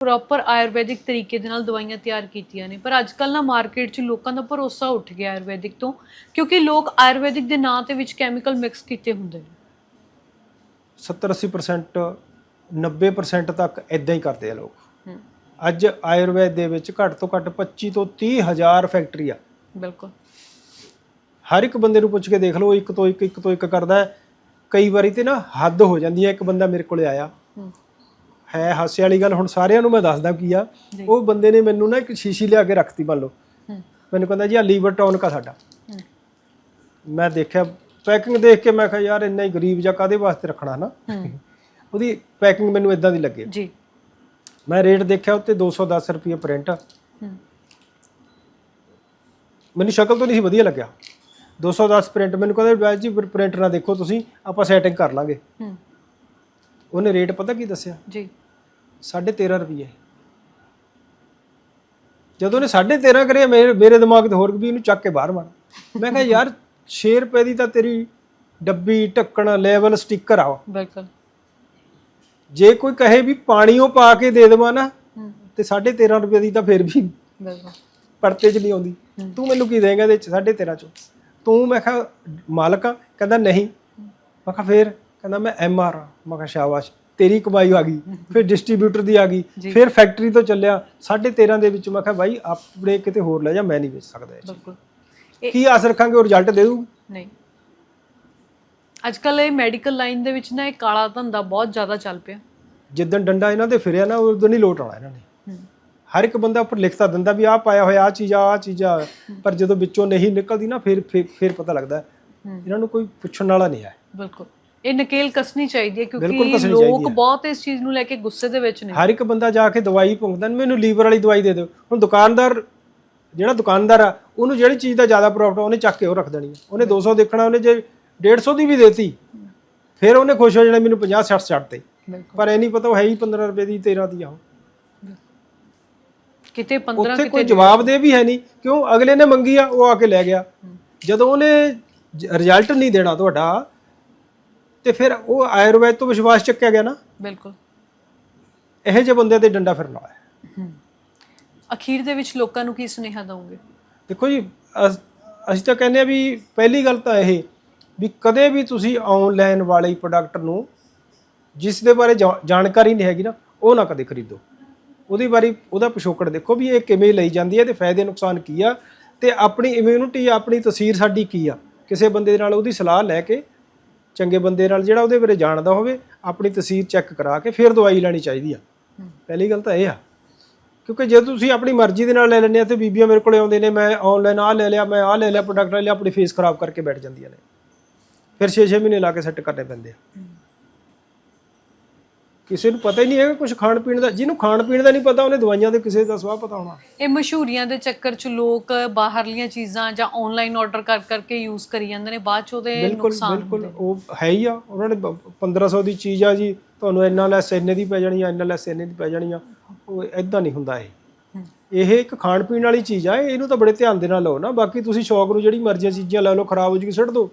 Proper Ayurvedic ਤਰੀਕੇ ਦੇ ਨਾਲ ਦਵਾਈਆਂ ਤਿਆਰ ਕੀਤੀਆਂ ਨੇ। ਪਰ ਅੱਜ ਕੱਲ੍ਹ ਨਾ ਮਾਰਕੀਟ 'ਚ ਲੋਕਾਂ ਦਾ ਭਰੋਸਾ ਉੱਠ ਗਿਆ ਆਯੁਰਵੈਦਿਕ ਤੋਂ ਕਿਉਂਕਿ ਲੋਕ ਆਯੁਰਵੈਦਿਕ ਦੇ ਨਾਂ ਤੇ ਵਿੱਚ ਕੈਮੀਕਲ ਮਿਕਸ ਕੀਤੇ ਹੁੰਦੇ ਨੇ। 70 80% 90% ਤੱਕ ਇਦਾਂ ਹੀ ਕਰਦੇ ਆ ਲੋਕ। ਅੱਜ ਆਯੁਰਵੈਦ ਦੇ ਵਿੱਚ ਘੱਟ ਤੋਂ ਘੱਟ 25 ਤੋਂ 30 ਹਜ਼ਾਰ ਫੈਕਟਰੀ ਆ। ਬਿਲਕੁਲ। ਹਰ ਇੱਕ ਬੰਦੇ ਨੂੰ ਪੁੱਛ ਕੇ ਦੇਖ ਲਓ ਇੱਕ ਤੋਂ ਇੱਕ ਇੱਕ ਤੋਂ ਇੱਕ ਕਰਦਾ ਹੈ। ਕਈ ਵਾਰੀ ਤੇ ਨਾ ਹੱਦ ਹੋ ਜਾਂਦੀ ਹੈ ਇੱਕ ਬੰਦਾ ਮੇਰੇ ਕੋਲੇ ਆਇਆ। ਹੂੰ ਹਾਸੇ ਵਾਲੀ ਗੱਲ ਹੁਣ ਸਾਰਿਆਂ ਨੂੰ ਮੈਂ ਦੱਸਦਾ ਕੀ ਆ। ਉਹ ਬੰਦੇ ਨੇ ਮੈਨੂੰ ਨਾ ਇੱਕ ਸ਼ੀਸ਼ੀ ਲਿਆ ਕੇ ਰੱਖਤੀ ਮੰਨ ਲਓ। ਮੈਨੂੰ ਕਹਿੰਦਾ ਜੀ ਆ ਲੀਵਰ ਟੌਨਿਕ ਆ ਸਾਡਾ ਮੈਂ ਦੇਖਿਆ ਪੈਕਿੰਗ ਦੇਖ ਕੇ ਮੈਂ ਕਿਹਾ ਯਾਰ ਇੰਨਾ ਹੀ ਗਰੀਬ ਜਾਂ ਕਾਦੇ ਵਾਸਤੇ ਰੱਖਣਾ ਨਾ? ਉਹਦੀ ਪੈਕਿੰਗ ਮੈਨੂੰ ਇਦਾਂ ਦੀ ਲੱਗੇ। ਜੀ। ਮੈਂ ਰੇਟ ਦੇਖਿਆ ਉੱਤੇ 210 ਰੁਪਏ ਪ੍ਰਿੰਟ ਮੈਨੂੰ ਸ਼ਕਲ ਤੋਂ ਨਹੀਂ ਵਧੀਆ ਲੱਗਿਆ। 210 ਪ੍ਰਿੰਟ ਮੈਨੂੰ ਕਹਿੰਦੇ ਬਾਈ ਜੀ ਪ੍ਰਿੰਟ ਨਾ ਦੇਖੋ ਤੁਸੀਂ ਆਪਾਂ ਸੈਟਿੰਗ ਕਰ ਲਾਂਗੇ। ਹੂੰ। ਉਹਨੇ ਰੇਟ ਪਤਾ ਕੀ ਦੱਸਿਆ? ਜੀ। 13.5 ਰੁਪਏ ਜਦੋਂ ਉਹਨੇ 13.5 ਕਰਿਆ ਮੇਰੇ ਮੇਰੇ ਦਿਮਾਗ ਤੇ ਹੋਰ ਵੀ ਇਹਨੂੰ ਚੱਕ ਕੇ ਬਾਹਰ ਮਾਰ ਮੈਂ ਕਿਹਾ ਯਾਰ 6 ਰੁਪਏ ਦੀ ਤਾਂ ਤੇਰੀ ਡੱਬੀ ਢੱਕਣ ਲੈਵਲ ਸਟicker ਆ। ਬਿਲਕੁਲ। ਜੇ ਕੋਈ ਕਹੇ ਵੀ ਪਾਣੀਓ ਪਾ ਕੇ ਦੇ ਦੇਵਾਂ ਨਾ ਤੇ 13.5 ਰੁਪਏ ਦੀ ਤਾਂ ਫਿਰ ਵੀ ਬਿਲਕੁਲ। ਪਰਤੇ 'ਚ ਨਹੀਂ ਆਉਂਦੀ। ਤੂੰ ਮੈਨੂੰ ਕੀ ਦੇਂਗਾ ਇਹਦੇ 'ਚ 13.5 ਚੋਂ? ਤੂੰ ਮੈਂ ਕਿਹਾ ਮਾਲਕ ਆ। ਕਹਿੰਦਾ ਨਹੀਂ। ਮੈਂ ਕਿਹਾ ਫੇਰ? ਕਹਿੰਦਾ ਮੈਂ ਐਮ ਆਰ ਆ। ਮੈਂ ਕਿਹਾ ਸ਼ਾਬਾਸ਼। ਤੇਰੀ ਕਮਾਈ ਆ ਗਈ ਫਿਰ ਡਿਸਟ੍ਰੀਬਿਊਟਰ ਦੀ ਆ ਗਈ ਫਿਰ ਫੈਕਟਰੀ ਤੋਂ ਚੱਲਿਆ 13.5 ਦੇ ਵਿੱਚ ਮੈਂ ਕਿਹਾ ਬਾਈ ਆਪਣੇ ਕਿਤੇ ਹੋਰ ਲੈ ਜਾ ਮੈਂ ਨਹੀਂ ਵੇਚ ਸਕਦਾ ਇਹ। ਬਿਲਕੁਲ। ਕੀ ਆਸ ਰੱਖਾਂਗੇ ਉਹ ਰਿਜ਼ਲਟ ਦੇ ਦੂ ਨਹੀਂ। ਅੱਜ ਕੱਲ੍ਹ ਇਹ ਮੈਡੀਕਲ ਲਾਈਨ ਦੇ ਵਿੱਚ ਨਾ ਇਹ ਕਾਲਾ ਧੰਦਾ ਬਹੁਤ ਜ਼ਿਆਦਾ ਚੱਲ ਪਿਆ। ਜਿੱਦਣ ਡੰਡਾ ਇਹਨਾਂ ਦੇ ਫਿਰਿਆ ਨਾ ਉਦੋਂ ਨਹੀਂ ਲੋਟ ਆਉਣਾ ਇਹਨਾਂ ਨੇ। ਹਰ ਇੱਕ ਬੰਦਾ ਉੱਪਰ ਲਿਖਤਾ ਦਿੰਦਾ ਵੀ ਆਹ ਪਾਇਆ ਹੋਇਆ ਆ ਚੀਜ਼ ਆ ਆਹ ਚੀਜ਼ ਆ। ਪਰ ਜਦੋਂ ਵਿੱਚੋਂ ਨਹੀਂ ਨਿਕਲਦੀ ਨਾ ਫਿਰ ਫਿਰ- ਪਤਾ ਲੱਗਦਾ। ਇਹਨਾਂ ਨੂੰ ਕੋਈ ਪੁੱਛਣ ਵਾਲਾ ਨਹੀਂ ਹੈ। ਬਿਲਕੁਲ। ਇਹ ਨਕੇਲ ਕੱਸਣੀ ਚਾਹੀਦੀ ਹੈ ਬਿਲਕੁਲ ਕਿਉਂਕਿ ਕੱਸਣੀ ਲੋਕ ਚਾਹੀਦੀ ਹੈ। ਬਹੁਤ ਇਸ ਚੀਜ਼ ਨੂੰ ਲੈ ਕੇ ਗੁੱਸੇ ਦੇ ਵਿੱਚ ਨੇ। ਹਰ ਇੱਕ ਬੰਦਾ ਜਾ ਕੇ ਦਵਾਈ ਭੁੰਗਦਾ ਮੈਨੂੰ ਲੀਵਰ ਵਾਲੀ ਦਵਾਈ ਦੇ ਦਿਓ। ਹੁਣ ਦੁਕਾਨਦਾਰ ਜਿਹੜਾ ਦੁਕਾਨਦਾਰ ਆ ਉਹਨੂੰ ਜਿਹੜੀ ਚੀਜ਼ ਦਾ ਜ਼ਿਆਦਾ ਪ੍ਰੋਫਿਟ ਉਹਨੇ ਚੱਕ ਕੇ ਉਹ ਰੱਖ ਦੇਣੀ ਹੈ ਉਹਨੇ 200 ਦੇਖਣਾ ਉਹਨੇ ਜੇ 150 ਦੀ ਵੀ ਦੇਤੀ ਫਿਰ ਉਹਨੇ ਖੁਸ਼ ਹੋ ਜਾਣਾ ਮੈਨੂੰ 50 60 ਛੱਡਤੇ ਬਿਲਕੁਲ। ਪਰ ਇਹ ਨਹੀਂ ਪਤਾ ਉਹ ਹੈ ਹੀ 15 ਰੁਪਏ ਦੀ 13 ਦੀ ਆ ਉਹ। ਕਿਤੇ 15 ਉੱਥੇ ਕੋਈ ਜਵਾਬ ਦੇ ਵੀ ਹੈ ਨਹੀਂ ਕਿਉਂ? ਅਗਲੇ ਨੇ ਮੰਗੀ ਆ ਉਹ ਆ ਕੇ ਲੈ ਗਿਆ। ਜਦੋਂ ਉਹਨੇ ਰਿਜ਼ਲਟ ਨਹੀਂ ਦੇਣਾ ਤੁਹਾਡਾ ਤੇ ਫਿਰ ਉਹ ਆਯੁਰਵੈਦ ਤੋਂ ਵਿਸ਼ਵਾਸ ਚੱਕਿਆ ਗਿਆ ਨਾ? ਬਿਲਕੁਲ। ਇਹੋ ਜਿਹੇ ਬੰਦੇ ਤੇ ਡੰਡਾ ਫਿਰਨਾ ਹੈ। ਅਖੀਰ ਦੇ ਵਿੱਚ ਲੋਕਾਂ ਨੂੰ ਕੀ ਸੁਨੇਹਾ ਦਵੋਗੇ? ਦੇਖੋ ਜੀ ਅਸ- ਤਾਂ ਕਹਿੰਦੇ ਆ ਵੀ ਪਹਿਲੀ ਗੱਲ ਤਾਂ ਇਹ ਵੀ ਕਦੇ ਵੀ ਤੁਸੀਂ ਆਨਲਾਈਨ ਵਾਲੇ ਪ੍ਰੋਡਕਟ ਨੂੰ ਜਿਸ ਦੇ ਬਾਰੇ ਜਾਣਕਾਰੀ ਨਹੀਂ ਹੈਗੀ ਨਾ ਉਹ ਨਾ ਕਦੇ ਖਰੀਦੋ। ਉਹਦੀ ਬਾਰੇ ਉਹਦਾ ਪਿਛੋਕੜ ਦੇਖੋ ਵੀ ਇਹ ਕਿਵੇਂ ਲਈ ਜਾਂਦੀ ਹੈ ਤੇ ਫਾਇਦੇ ਨੁਕਸਾਨ ਕੀ ਆ ਤੇ ਆਪਣੀ ਇਮਿਊਨਿਟੀ ਆਪਣੀ ਤਸਵੀਰ ਸਾਡੀ ਕੀ ਆ? ਕਿਸੇ ਬੰਦੇ ਨਾਲ ਉਹਦੀ ਸਲਾਹ ਲੈ ਕੇ ਚੰਗੇ ਬੰਦੇ ਨਾਲ ਜਿਹੜਾ ਉਹਦੇ ਬਾਰੇ ਜਾਣਦਾ ਹੋਵੇ ਆਪਣੀ ਤਸਵੀਰ ਚੈੱਕ ਕਰਾ ਕੇ ਫਿਰ ਦਵਾਈ ਲੈਣੀ ਚਾਹੀਦੀ ਆ। ਪਹਿਲੀ ਗੱਲ ਤਾਂ ਇਹ ਆ। ਕਿਉਂਕਿ ਜੇ ਤੁਸੀਂ ਆਪਣੀ ਮਰਜ਼ੀ ਦੇ ਨਾਲ ਲੈ ਲੈਂਦੇ ਆ ਤੇ ਬੀਬੀਆਂ ਮੇਰੇ ਕੋਲੇ ਆਉਂਦੇ ਨੇ ਮੈਂ ਆਨਲਾਈਨ ਆ ਲੈ ਲਿਆ ਮੈਂ ਆ ਲੈ ਲਿਆ ਪ੍ਰੋਡਕਟ ਲੈ ਲਿਆ ਆਪਣੀ ਫੇਸ ਖਰਾਬ ਕਰਕੇ ਬੈਠ ਜਾਂਦੀਆਂ ਨੇ। ਫਿਰ 6-6 ਮਹੀਨੇ ਲਾ ਕੇ ਸੈੱਟ ਕਰਨੇ ਪੈਂਦੇ ਆ। ਕਿਸੇ ਨੂੰ ਪਤਾ ਹੀ ਨਹੀਂ ਹੈਗਾ ਕੁਝ ਖਾਣ ਪੀਣ ਦਾ। ਜਿਹਨੂੰ ਖਾਣ ਪੀਣ ਦਾ ਨਹੀਂ ਪਤਾ ਉਹਨੇ ਦਵਾਈਆਂ ਦੇ ਕਿਸੇ ਦਾ ਸਵਾਹ ਪਤਾ ਹੋਣਾ। ਇਹ ਮਸ਼ਹੂਰੀਆਂ ਦੇ ਚੱਕਰ 'ਚ ਲੋਕ ਬਾਹਰਲੀਆਂ ਚੀਜ਼ਾਂ ਜਾਂ ਆਨਲਾਈਨ ਆਰਡਰ ਕਰ ਕਰਕੇ ਯੂਜ਼ ਕਰੀ ਜਾਂਦੇ ਨੇ ਬਾਅਦ 'ਚ ਉਹਦੇ ਬਿਲਕੁਲ ਨੁਕਸਾਨ ਬਿਲਕੁਲ ਉਹ ਹੈ ਹੀ ਆ। ਉਹਨਾਂ ਨੇ ਬ- 1500 ਦੀ ਚੀਜ਼ ਆ ਜੀ ਤੁਹਾਨੂੰ ਇੰਨਾ ਲੈਸ ਇੰਨੇ ਦੀ ਪੈ ਜਾਣੀ ਆ ਇੰਨਾ ਲੈਸ ਇੰਨੇ ਦੀ ਪੈ ਜਾਣੀ ਆ। ਉਹ ਐਦਾਂ ਨਹੀਂ ਹੁੰਦਾ ਇਹ। ਇਹ ਇੱਕ ਖਾਣ ਪੀਣ ਵਾਲੀ ਚੀਜ਼ ਆ ਇਹਨੂੰ ਤਾਂ ਬੜੇ ਧਿਆਨ ਦੇ ਨਾਲ ਲਓ ਨਾ। ਬਾਕੀ ਤੁਸੀਂ ਸ਼ੌਕ ਨੂੰ ਜਿਹੜੀ ਮਰਜ਼ੀ ਚੀਜ਼ਾਂ ਲੈ ਲਓ ਖਰਾਬ ਹੋ ਜੂਗੀ ਸੁੱਟ ਦਿਓ